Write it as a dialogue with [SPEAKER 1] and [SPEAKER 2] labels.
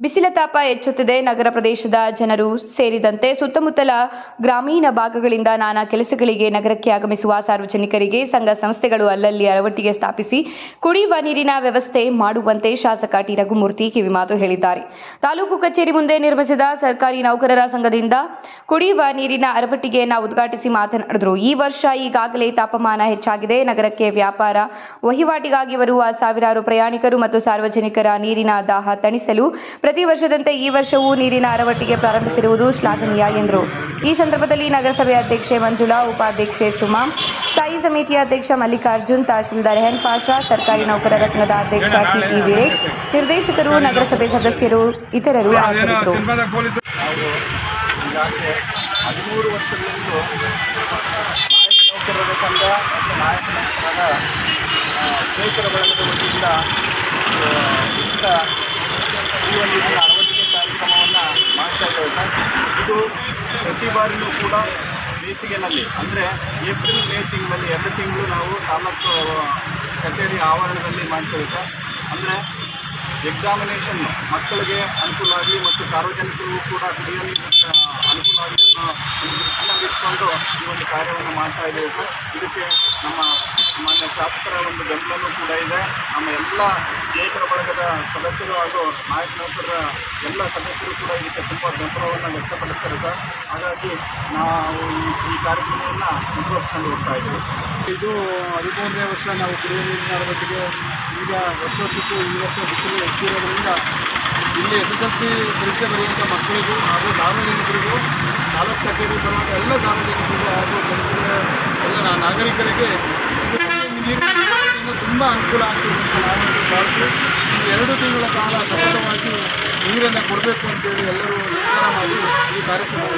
[SPEAKER 1] ಬಿಸಿಲ ತಾಪ ಹೆಚ್ಚುತ್ತಿದೆ. ನಗರ ಪ್ರದೇಶದ ಜನರು ಸೇರಿದಂತೆ ಸುತ್ತಮುತ್ತಲ ಗ್ರಾಮೀಣ ಭಾಗಗಳಿಂದ ನಾನಾ ಕೆಲಸಗಳಿಗೆ ನಗರಕ್ಕೆ ಆಗಮಿಸುವ ಸಾರ್ವಜನಿಕರಿಗೆ ಸಂಘ ಸಂಸ್ಥೆಗಳು ಅಲ್ಲಲ್ಲಿ ಅರವಟ್ಟಿಗೆ ಸ್ಥಾಪಿಸಿ ಕುಡಿಯುವ ನೀರಿನ ವ್ಯವಸ್ಥೆ ಮಾಡುವಂತೆ ಶಾಸಕ ಟಿ. ರಘುಮೂರ್ತಿ ಕಿವಿಮಾತು ಹೇಳಿದ್ದಾರೆ. ತಾಲೂಕು ಕಚೇರಿ ಮುಂದೆ ನಿರ್ಮಿಸಿದ ಸರ್ಕಾರಿ ನೌಕರರ ಸಂಘದಿಂದ ಕುಡಿಯುವ ನೀರಿನ ಅರವಟ್ಟಿಗೆಯನ್ನು ಉದ್ಘಾಟಿಸಿ ಮಾತನಾಡಿದರು. ಈ ವರ್ಷ ಈಗಾಗಲೇ ತಾಪಮಾನ ಹೆಚ್ಚಾಗಿದೆ. ನಗರಕ್ಕೆ ವ್ಯಾಪಾರ ವಹಿವಾಟಿಗಾಗಿ ಬರುವ ಸಾವಿರಾರು ಪ್ರಯಾಣಿಕರು ಮತ್ತು ಸಾರ್ವಜನಿಕರ ನೀರಿನ ದಾಹ ತಣಿಸಲು ಪ್ರತಿ ವರ್ಷದಂತೆ ಈ ವರ್ಷವೂ ನೀರಿನ ಅರವಟ್ಟಿಗೆ ಪ್ರಾರಂಭಿಸಿರುವುದು ಶ್ಲಾಘನೀಯ ಎಂದರು. ಈ ಸಂದರ್ಭದಲ್ಲಿ ನಗರಸಭೆ ಅಧ್ಯಕ್ಷೆ ಮಂಜುಳಾ, ಉಪಾಧ್ಯಕ್ಷೆ ಸುಮಾ, ಸ್ಥಾಯಿ ಸಮಿತಿಯ ಅಧ್ಯಕ್ಷ ಮಲ್ಲಿಕಾರ್ಜುನ್ ತಹಶೀಲ್ದಾರ್ ಹೆನ್ ಪಾಷಾ ಸರ್ಕಾರಿ ನೌಕರರ ಸಂಘದ ಅಧ್ಯಕ್ಷ ಸಿಟಿ ವೀರೇಶ್, ನಿರ್ದೇಶಕರು, ನಗರಸಭೆ ಸದಸ್ಯರು, ಇತರರು
[SPEAKER 2] ಹದಿಮೂರು ವರ್ಷಗಳಿಂದ ನಾಯಕ ನೌಕರರ ಸ್ನೇಹಿತರ ಬಳಗದ ವತಿಯಿಂದ ಕುಡಿಯುವ ಅರವತ್ತಿಗೆ ಕಾರ್ಯಕ್ರಮವನ್ನು ಮಾಡ್ತಾ ಇದ್ದೇವೆ ಸರ್ ಇದು ಪ್ರತಿ ಬಾರಿಯೂ ಕೂಡ ಬೇಸಿಗೆನಲ್ಲಿ, ಅಂದರೆ ಏಪ್ರಿಲ್, ಮೇ ತಿಂಗಳಲ್ಲಿ ಎರಡು ತಿಂಗಳು ನಾವು ತಾಲೂಕು ಕಚೇರಿ ಆವರಣದಲ್ಲಿ ಮಾಡ್ತೇವೆ ಸರ್. ಅಂದರೆ ಎಕ್ಸಾಮಿನೇಷನ್ ಮಕ್ಕಳಿಗೆ ಅನುಕೂಲ ಆಗಲಿ ಮತ್ತು ಸಾರ್ವಜನಿಕರಿಗೂ ಕೂಡ ನೀರಿನ ಅನುಕೂಲ ಆಗಲಿ ಅನ್ನೋ ಈ ಒಂದು ಕಾರ್ಯವನ್ನು ಮಾಡ್ತಾ ಇದ್ದೇವೆ ಸರ್. ಇದಕ್ಕೆ ನಮ್ಮ ಮಾನ್ಯ ಶಾಸಕರ ಒಂದು ಬೆಂಬಲವೂ ಕೂಡ ಇದೆ. ನಮ್ಮ ಎಲ್ಲ ಸ್ನೇಹಿತರ ಬಳಗದ ಸದಸ್ಯರು ಹಾಗೂ ನಾಯಕ ನೌಕರರ ಎಲ್ಲ ಸದಸ್ಯರು ಕೂಡ ಇದಕ್ಕೆ ತುಂಬ ಬೆಂಬಲವನ್ನು ವ್ಯಕ್ತಪಡಿಸ್ತಾರೆ ಸರ್. ಹಾಗಾಗಿ ನಾವು ಈ- ಕಾರ್ಯಕ್ರಮವನ್ನು ಮುಂದುವರಿಸ್ಕೊಂಡು ಹೋಗ್ತಾ ಇದ್ದೀವಿ.
[SPEAKER 3] ಇದು ಹದಿಮೂರನೇ ವರ್ಷ ನಾವು ಕುಡಿಯುವ ನೀರಿನ ಬಗ್ಗೆ ಈಗ ವರ್ಷ ವರ್ಷಕ್ಕೂ ಈ ವರ್ಷ ಬಿಸಿಲು ಹೆಚ್ಚಿರೋದ್ರಿಂದ ಇಲ್ಲಿ ಎಸ್ ಎಸ್ ಎಲ್ ಸಿ ಪರೀಕ್ಷೆ ಬರೆಯುವಂಥ ಮಕ್ಕಳಿಗೂ ಹಾಗೂ ಸಾರ್ವಜನಿಕರಿಗೂ ತಾಲೂಕು ಕಚೇರಿ ಬರುವಂಥ ಎಲ್ಲ ಸಾರ್ವಜನಿಕರಿಗೂ ಹಾಗೂ ಜನರಿಗೆ ಎಲ್ಲ ನಾಗರಿಕರಿಗೆ ಇದು ನೀರಿನ ತುಂಬ ಅನುಕೂಲ ಆಗ್ತಿದೆ ಅಂತ ಭಾವಿಸಿ ಈ ಎರಡು ತಿಂಗಳ ಕಾಲ ಸತತವಾಗಿ ನೀರನ್ನು ಕೊಡಬೇಕು ಅಂತೇಳಿ ಎಲ್ಲರೂ ನಿರ್ಧಾರ ಮಾಡಿ ಈ ಮಾಡ್ತಾರೆ